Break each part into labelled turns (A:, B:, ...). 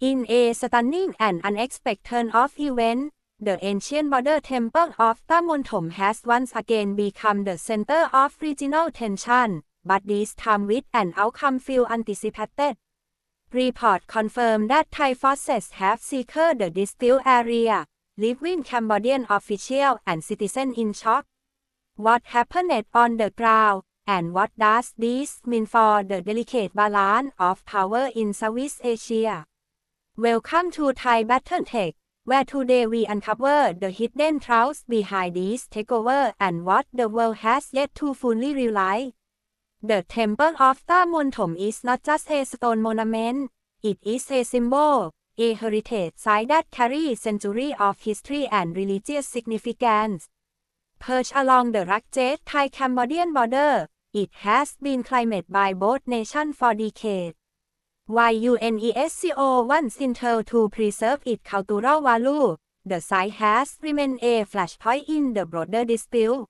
A: In a stunning and unexpected turn of the ancient border temple of Tamonthom has once again become the center of regional tension, but this time with an outcome few anticipated. Report confirmed that Thai forces have secured the dispute area, leaving Cambodian officials and citizens in shock. What happened on the ground, and what does this mean for the delicate balance of power in Southeast Asia? Welcome to Thai Battle Tech, where today we uncover the hidden truths behind this takeover and what the world has yet to fully realize. The Temple of Tamonthom is not just a stone monument, it is a symbol, a heritage site that carries centuries of history and religious significance. Perched along the rugged Thai-Cambodian border, it has been claimed by both nations for decades. While UNESCO wants Intel to preserve its cultural value, the site has remained a flashpoint in the broader dispute.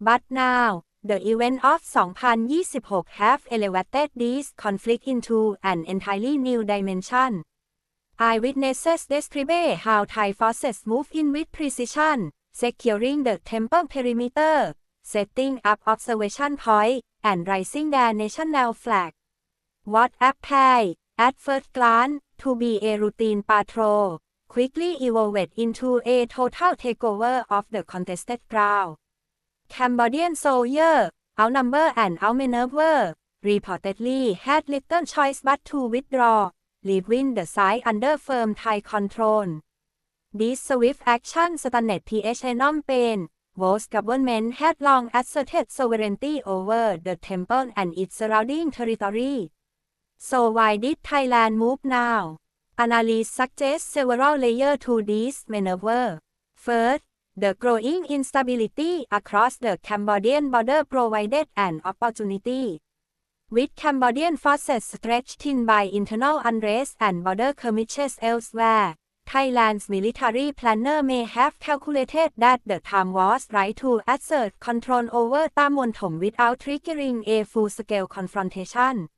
A: But now, the event of 2026 have elevated this conflict into an entirely new dimension. Eyewitnesses describe how Thai forces move in with precision, securing the temple perimeter, setting up observation points, and raising their national flag. What appeared, at first glance, to be a routine patrol, quickly evolved into a total takeover of the contested ground. Cambodian soldiers, outnumbered and outmaneuvered, reportedly had little choice but to withdraw, leaving the site under firm Thai control. This swift action stunned Phnom Penh, Both government had long asserted sovereignty over the temple and its surrounding territory. So why did Thailand move now? Analysts suggest several layers to this maneuver. First, the growing instability across the Cambodian border provided an opportunity. With Cambodian forces stretched thin by internal unrest and border skirmishes elsewhere, Thailand's military planner may have calculated that the time was right to assert control over Tamonthom without triggering a full-scale confrontation.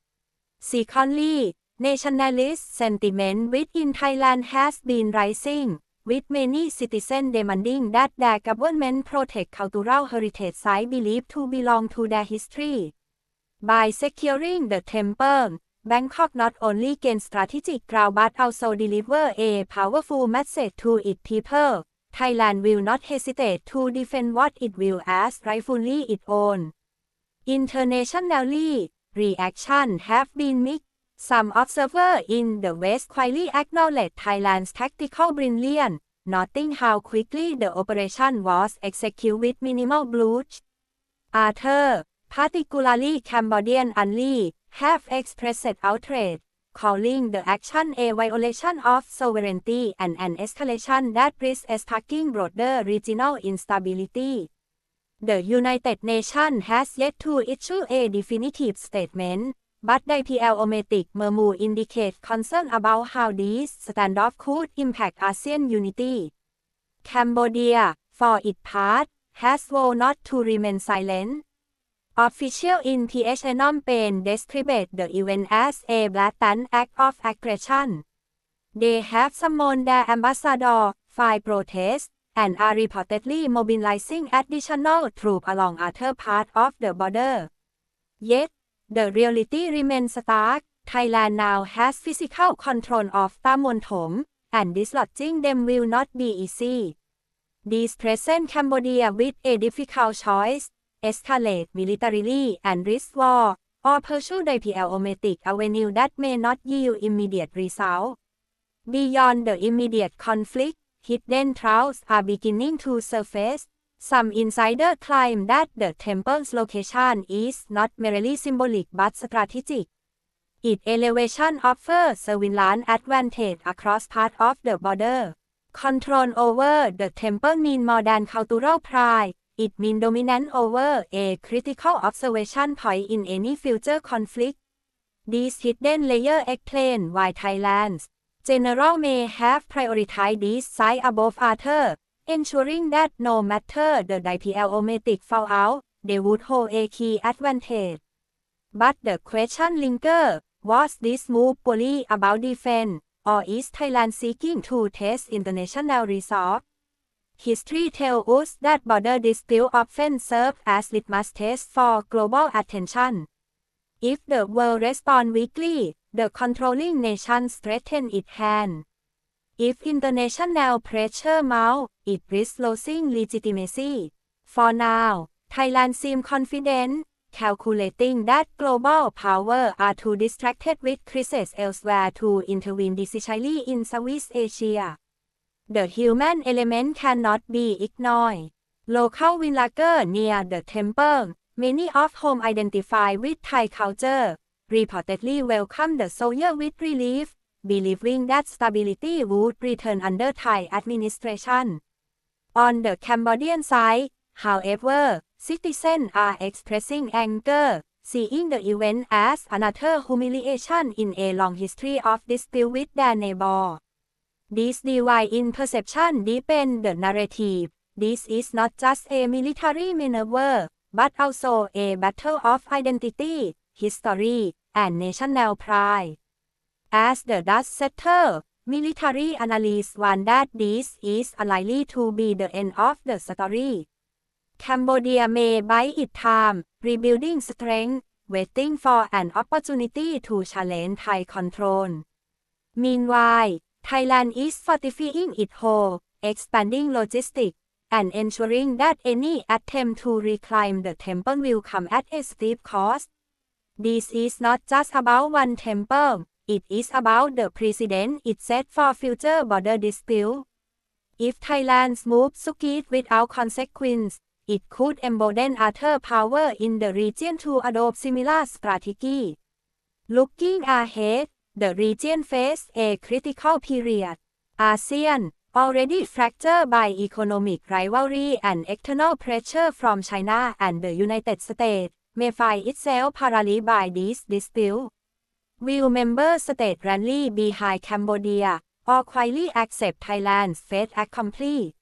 A: Secondly, nationalist sentiment within Thailand has been rising, with many citizens demanding that their government protect cultural heritage sites believed to belong to their history. By securing the temple, Bangkok not only gains strategic ground but also deliver a powerful message to its people. Thailand will not hesitate to defend what it will as rightfully its own. Internationally, reaction have been mixed. Some observers in the West quietly acknowledge Thailand's tactical brilliance, noting how quickly the operation was executed with minimal bloodshed. Others, particularly Cambodian ally, have expressed outrage, calling the action a violation of sovereignty and an escalation that risks sparking broader regional instability. The United Nations has yet to issue a definitive statement, but diplomatic murmurs indicate concern about how this standoff could impact ASEAN unity. Cambodia, for its part, has vowed not to remain silent. Official in Phnom Penh described the event as a blatant act of aggression. They have summoned their ambassador, fight protest, and are reportedly mobilizing additional troops along other parts of the border. Yet, the reality remains stark. Thailand now has physical control of Tamonthom, and dislodging them will not be easy. This present Cambodia with a difficult choice, escalate militarily and risk war, or pursue diplomatic avenue that may not yield immediate result. Beyond the immediate conflict, hidden truths are beginning to surface. Some insiders claim that the temple's location is not merely symbolic but strategic. Its elevation offers surveillance advantage across part of the border. Control over the temple means more than cultural pride. It means dominance over a critical observation point in any future conflict. This hidden layer explain why Thailand's general may have prioritized this site above other, ensuring that no matter the diplomatic fallout, they would hold a key advantage. But the question lingers, was this move purely about defense, or is Thailand seeking to test international resolve? History tells us that border disputes often serve as litmus tests for global attention. If the world responds weakly, the controlling nation strengthen its hand. If international pressure mounts, it risks losing legitimacy. For now, Thailand seems confident, calculating that global power are too distracted with crises elsewhere to intervene decisively in Southeast Asia. The human element cannot be ignored. Local villagers near the temple, many of whom identify with Thai culture, reportedly welcomed the soldier with relief, believing that stability would return under Thai administration. On the Cambodian side, however, citizens are expressing anger, seeing the event as another humiliation in a long history of dispute with their neighbor. This divide in perception deepen the narrative. This is not just a military maneuver, but also a battle of identity, history, and national pride. As the dust settles, military analysts warn that this is unlikely to be the end of the story. Cambodia may buy its time, rebuilding strength, waiting for an opportunity to challenge Thai control. Meanwhile, Thailand is fortifying its hold, expanding logistics, and ensuring that any attempt to reclaim the temple will come at a steep cost. This is not just about one temple, it is about the precedent it set for future border dispute. If Thailand's move succeeds without consequence, it could embolden other power in the region to adopt similar strategy. Looking ahead, the region faces a critical period. ASEAN, already fractured by economic rivalry and external pressure from China and the United States, may find itself paralyzed by this dispute. Will member states rally behind Cambodia or quietly accept Thailand's fate accompli?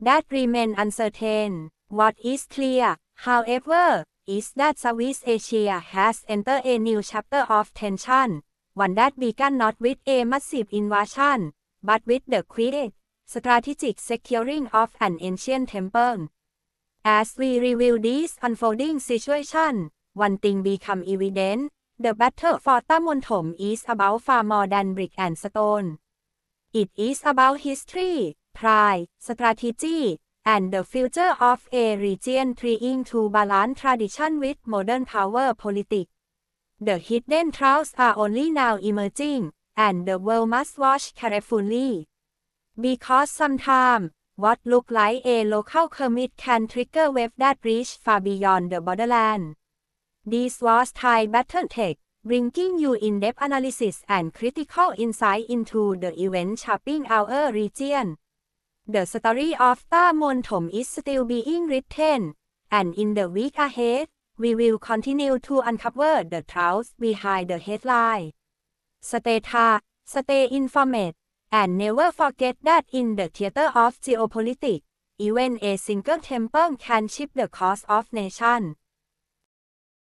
A: That remains uncertain. What is clear, however, is that Southeast Asia has entered a new chapter of tension, one that began not with a massive invasion, but with the quiet, strategic securing of an ancient temple. As we review this unfolding situation, one thing becomes evident. The battle for Tamonthom is about far more than brick and stone. It is about history, pride, strategy, and the future of a region trying to balance tradition with modern power politics. The hidden truths are only now emerging, and the world must watch carefully. Because sometimes, what look like a local commit can trigger waves that reach far beyond the borderland. This was Thai Battle Tech, bringing you in-depth analysis and critical insight into the event shaping our region. The story of Ta Thom is still being written, and in the week ahead, we will continue to uncover the truth behind the headline. Stay tuned, stay informed, and never forget that in the theater of geopolitics, even a single temple can shift the course of nation.